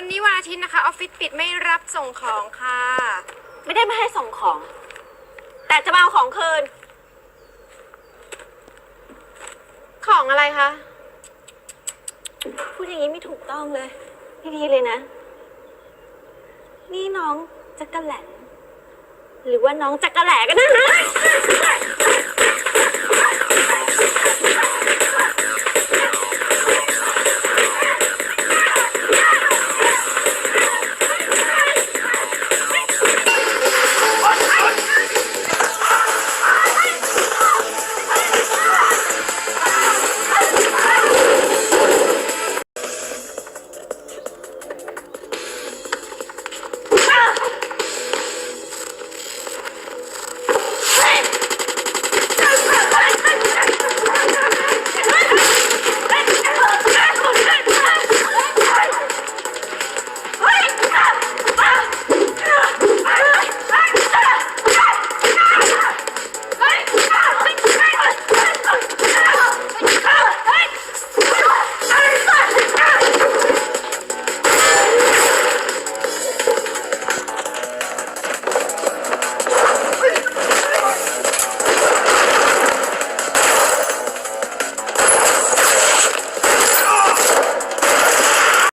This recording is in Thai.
วันนี้วันอาทิตย์นะคะออฟฟิศปิดไม่รับส่งของค่ะ ไม่ได้มาให้ส่งของ แต่จะมาเอาของคืน ของอะไรคะ พูดอย่างนี้ไม่ถูกต้องเลย ไม่ดีเลยนะ นี่น้องจักรแหลนหรือว่าน้องจักรแหลกันนะ